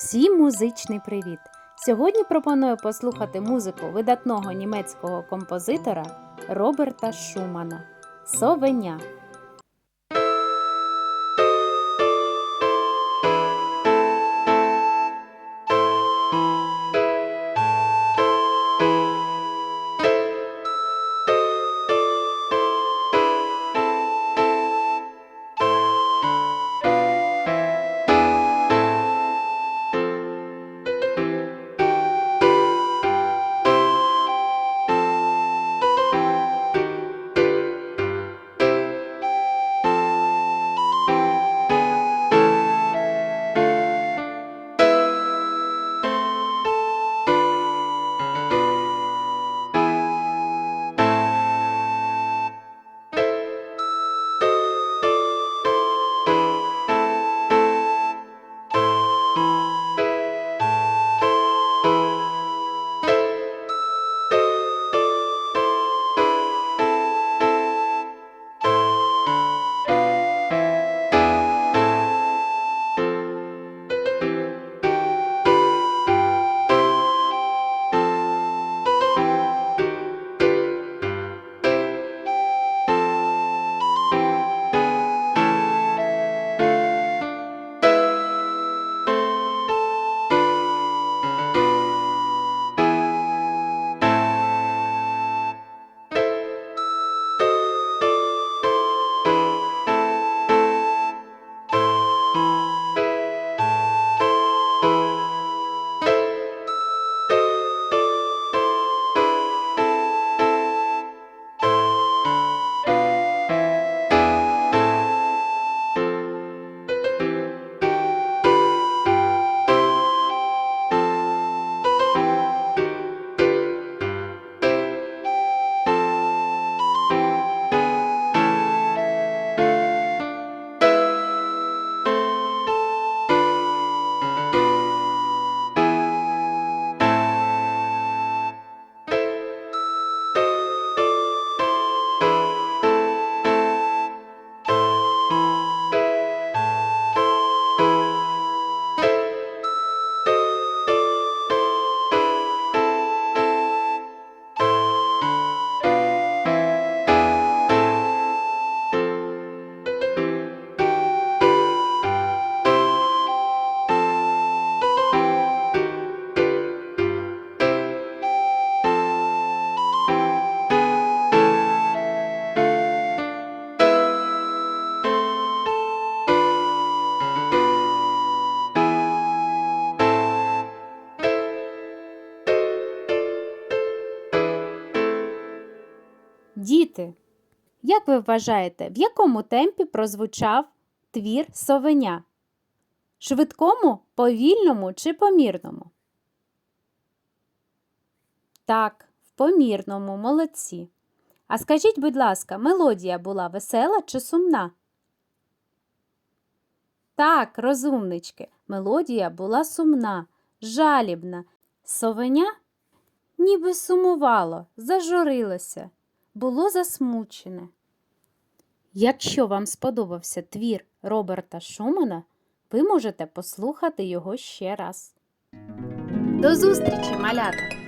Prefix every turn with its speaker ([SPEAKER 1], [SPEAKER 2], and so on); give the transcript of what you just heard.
[SPEAKER 1] Всім музичний привіт! Сьогодні пропоную послухати музику видатного німецького композитора Роберта Шумана Совеня. Діти, як ви вважаєте, в якому темпі прозвучав твір совеня? Швидкому, повільному чи помірному? Так, в помірному, молодці. А скажіть, будь ласка, мелодія була весела чи сумна? Так, розумнички, мелодія була сумна, жалібна. Совеня ніби сумувало, зажурилося, було засмучене. Якщо вам сподобався твір Роберта Шумана, ви можете послухати його ще раз. До зустрічі, малята!